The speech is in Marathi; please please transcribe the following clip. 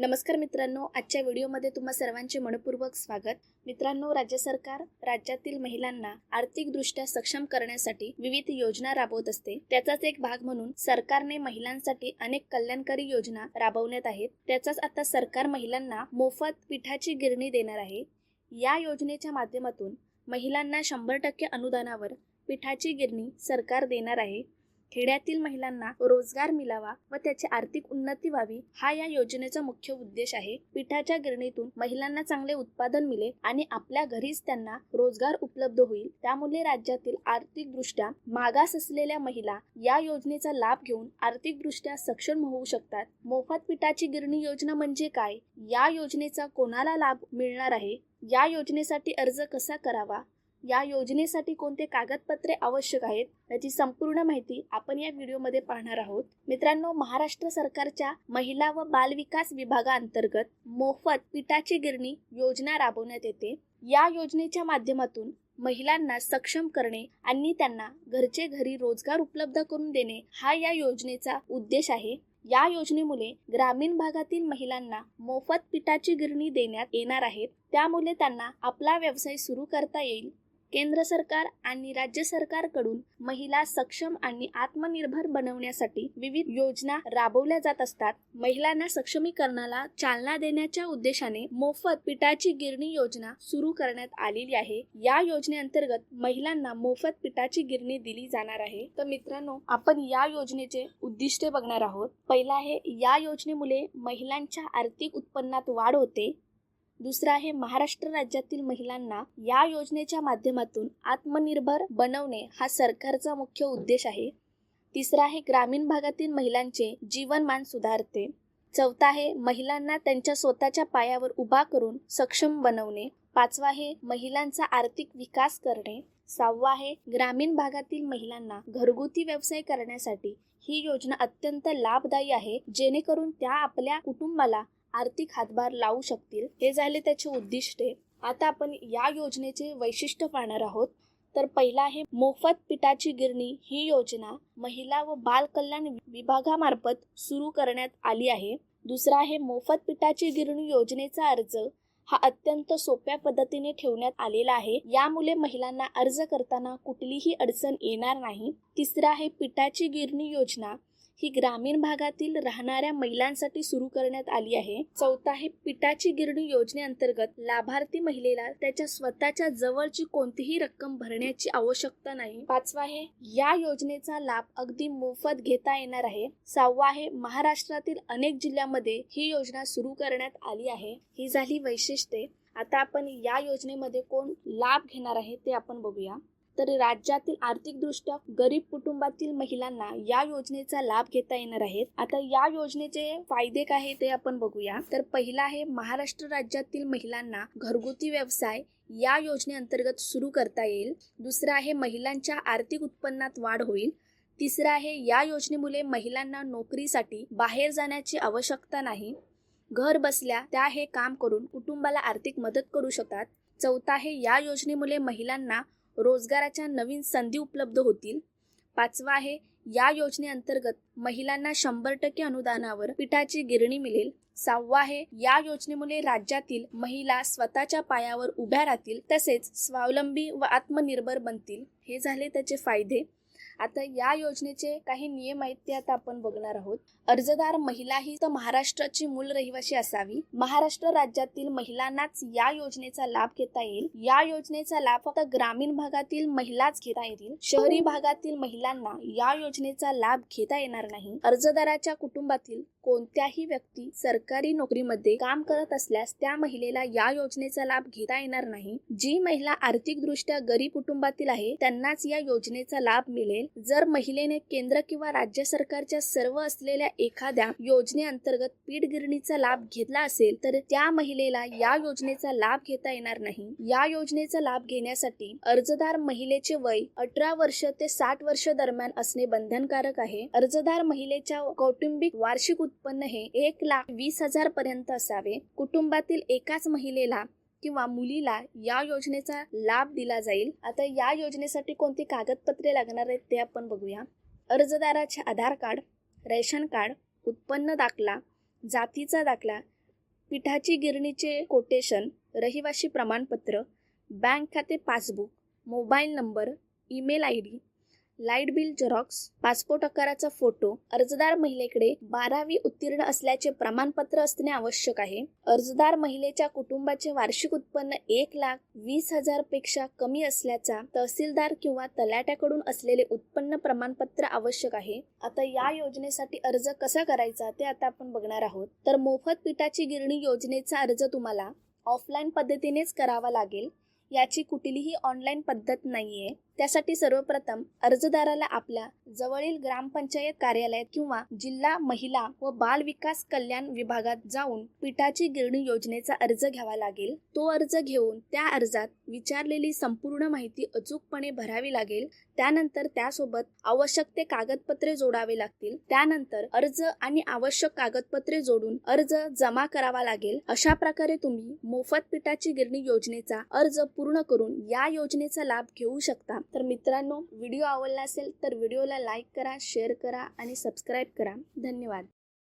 नमस्कार मित्रांनो आजच्या व्हिडिओमध्ये तुम्हा सर्वांचे मनपूर्वक स्वागत. मित्रांनो राज्य सरकार राज्यातील महिलांना आर्थिकदृष्ट्या सक्षम करण्यासाठी विविध योजना राबवत असते. त्याचाच एक भाग म्हणून सरकारने महिलांसाठी अनेक कल्याणकारी योजना राबवण्यात आहेत. त्याचाच आता सरकार महिलांना मोफत पिठाची गिरणी देणार आहे. या योजनेच्या माध्यमातून महिलांना शंभर टक्के अनुदानावर पिठाची गिरणी सरकार देणार आहे. खेड्यातील महिलांना रोजगार मिळावा व त्याची आर्थिक उन्नती व्हावी हा या योजनेचा मुख्य उद्देश आहे. पिठाच्या गिरणीतून महिलांना चांगले उत्पादन मिळेल आणि आपल्या घरीच त्यांना रोजगार उपलब्ध होईल. त्यामुळे राज्यातील आर्थिकदृष्ट्या मागास असलेल्या महिला या योजनेचा लाभ घेऊन आर्थिकदृष्ट्या सक्षम होऊ शकतात. मोफत पिठाची गिरणी योजना म्हणजे काय? या योजनेचा कोणाला लाभ मिळणार आहे? या योजनेसाठी अर्ज कसा करावा? या योजनेसाठी कोणते कागदपत्रे आवश्यक आहेत याची संपूर्ण माहिती आपण या व्हिडिओमध्ये पाहणार आहोत. मित्रांनो महाराष्ट्र सरकारच्या महिला व बालविकास विभागाअंतर्गत मोफत पिठाची गिरणी योजना राबवण्यात येते. या योजनेच्या माध्यमातून महिलांना सक्षम करणे आणि त्यांना घरचे घरी रोजगार उपलब्ध करून देणे हा या योजनेचा उद्देश आहे. या योजनेमुळे ग्रामीण भागातील महिलांना मोफत पिठाची गिरणी देण्यात येणार आहेत त्यामुळे त्यांना आपला व्यवसाय सुरू करता येईल. केंद्र सरकार आणि राज्य सरकारकडून महिला सक्षम आणि आत्मनिर्भर बनवण्यासाठी विविध योजना राबवल्या जात असतात. महिलांना सक्षमीकरणाला चालना देण्याच्या उद्देशाने मोफत पिठाची गिरणी योजना सुरू करण्यात आलेली आहे. या योजनेअंतर्गत महिलांना मोफत पिठाची गिरणी दिली जाणार आहे. तर मित्रांनो आपण या योजनेचे उद्दिष्ट बघणार आहोत. पहिला आहे या योजनेमुळे महिलांच्या आर्थिक उत्पन्नात वाढ होते. दुसरं आहे महाराष्ट्र राज्यातील महिलांना या योजनेच्या माध्यमातून आत्मनिर्भर बनवणे हा सरकारचा मुख्य उद्देश आहे. तिसरा आहे ग्रामीण भागातील महिलांचे जीवनमान सुधारते. चौथा आहे महिलांना त्यांच्या स्वतःच्या पायावर उभा करून सक्षम बनवणे. पाचवा आहे महिलांचा आर्थिक विकास करणे. सहावा आहे ग्रामीण भागातील महिलांना घरगुती व्यवसाय करण्यासाठी ही योजना अत्यंत लाभदायी आहे. जेणेकरून त्या आपल्या कुटुंबाला आर्थिक हातभार लावू शकतील. हे झाले त्याचे उद्दिष्टे. आता आपण या योजनेचे वैशिष्ट्य पाहणार आहोत. तर पहिला आहे मोफत पिठाची गिरणी. ही योजना महिला व बाल कल्याण विभागामार्फत सुरू करण्यात आली आहे. दुसरा आहे मोफत पिठाची गिरणी योजनेचा अर्ज. हा अत्यंत सोप्या पद्धतीने ठेवण्यात आलेला आहे. यामुळे महिलांना अर्ज करताना कुठलीही अडचण येणार नाही. तिसरा आहे पिठाची गिरणी योजना. ही ग्रामीण भागातील राहणाऱ्या महिलांसाठी सुरू करण्यात आली आहे. चौथा आहे पिठाची गिरणी योजनेअंतर्गत लाभार्थी महिलेला त्याच्या स्वतःच्या जवळची कोणतीही रक्कम भरण्याची आवश्यकता नाही. पाचवा आहे या योजनेचा लाभ अगदी मोफत घेता येणार आहे. सहावा आहे महाराष्ट्रातील अनेक जिल्ह्यामध्ये ही योजना सुरू करण्यात आली आहे. ही झाली वैशिष्ट्ये. आता आपण या योजनेमध्ये कोण लाभ घेणार आहे ते आपण बघूया. तर राज्यातील आर्थिकदृष्ट्या गरीब कुटुंबातील महिलांना या योजनेचा लाभ घेता येणार आहेत आता या योजनेचे फायदे काय आहे ते आपण बघूया. तर पहिला आहे महाराष्ट्र राज्यातील महिलांना घरगुती व्यवसाय या योजनेअंतर्गत सुरू करता येईल. दुसरं आहे महिलांच्या आर्थिक उत्पन्नात वाढ होईल. तिसरं आहे या योजनेमुळे महिलांना नोकरीसाठी बाहेर जाण्याची आवश्यकता नाही. घर बसल्या त्या हे काम करून कुटुंबाला आर्थिक मदत करू शकतात. चौथा आहे या योजनेमुळे महिलांना रोजगाराच्या नवीन संधी उपलब्ध होतील. पाचवा आहे या योजनेअंतर्गत महिलांना शंभर टक्के अनुदानावर पिठाची गिरणी मिळेल. सहावा आहे या योजनेमुळे राज्यातील महिला स्वतःच्या पायावर उभ्या राहतील तसेच स्वावलंबी व आत्मनिर्भर बनतील. हे झाले त्याचे फायदे. आता या योजनेचे काही नियम आहेत ते आता आपण बघणार आहोत. अर्जदार महिला ही तर महाराष्ट्राची मूल रहिवासी असावी. महाराष्ट्र राज्यातील महिलांनाच या योजनेचा लाभ घेता येईल. या योजनेचा लाभ फक्त ग्रामीण भागातील महिलाच घेता येतील. शहरी भागातील महिलांना या योजनेचा लाभ घेता येणार नाही. अर्जदाराच्या कुटुंबातील कोणत्याही व्यक्ती सरकारी नोकरीमध्ये काम करत असल्यास त्या महिलेला या योजनेचा लाभ घेता येणार नाही. जी महिला आर्थिकदृष्ट्या गरीब कुटुंबातील आहे त्यांनाच या योजनेचा लाभ मिळेल. जर महिलेने केंद्र किंवा राज्य सरकारच्या सर्व असलेल्या एखाद्या योजनेअंतर्गत पीठ गिरणीचा लाभ घेतला असेल तर त्या महिलेला या योजनेचा लाभ घेता येणार नाही. या योजनेचा लाभ घेण्यासाठी अर्जदार महिलेचे वय अठरा वर्ष ते साठ वर्ष दरम्यान असणे बंधनकारक आहे. अर्जदार महिलेच्या कौटुंबिक वार्षिक उत्पन्न हे एक लाख वीस हजार पर्यंत असावे. कुटुंबातील एकाच महिलेला किंवा मुलीला या योजनेचा लाभ दिला जाईल. आता या योजनेसाठी कोणती कागदपत्रे लागणार आहेत ते आपण बघूया. अर्जदाराचे आधार कार्ड रेशन कार्ड उत्पन्न दाखला जातीचा दाखला पिठाची गिरणीचे कोटेशन रहिवाशी प्रमाणपत्र बँक खाते passbook mobile number email I D light bill xerox passport आकाराचा फोटो अर्जदार महिलेकडे बारावी उत्तीर्ण असल्याचे प्रमाणपत्र असणे आवश्यक आहे. अर्जदार महिलेच्या कुटुंबाचे वार्षिक उत्पन्न एक लाख वीस हजारपेक्षा कमी असल्याचा तहसीलदार किंवा तलाट्याकडून असलेले उत्पन्न प्रमाणपत्र आवश्यक आहे. आता या योजनेसाठी अर्ज कसा करायचा ते आता आपण बघणार आहोत. तर मोफत पिठाची गिरणी योजनेचा अर्ज तुम्हाला ऑफलाईन पद्धतीनेच करावा लागेल. याची कुठलीही ऑनलाईन पद्धत नाहीये. त्यासाठी सर्वप्रथम अर्जदाराला आपल्या जवळील ग्रामपंचायत कार्यालयात किंवा जिल्हा महिला व बाल विकास कल्याण विभागात जाऊन पिठाची गिरणी योजनेचा अर्ज घ्यावा लागेल. तो अर्ज घेऊन त्या अर्जात विचारलेली संपूर्ण माहिती अचूकपणे भरावी लागेल. त्यानंतर त्यासोबत आवश्यक ते कागदपत्रे जोडावे लागतील. त्यानंतर अर्ज आणि आवश्यक कागदपत्रे जोडून अर्ज जमा करावा लागेल. अशा प्रकारे तुम्ही मोफत पिठाची गिरणी योजनेचा अर्ज पूर्ण करून या योजनेचा लाभ घेऊ शकता. तर मित्रांनो व्हिडिओ आवडला असेल तर व्हिडिओला लाईक करा शेअर करा आणि सबस्क्राईब करा. धन्यवाद.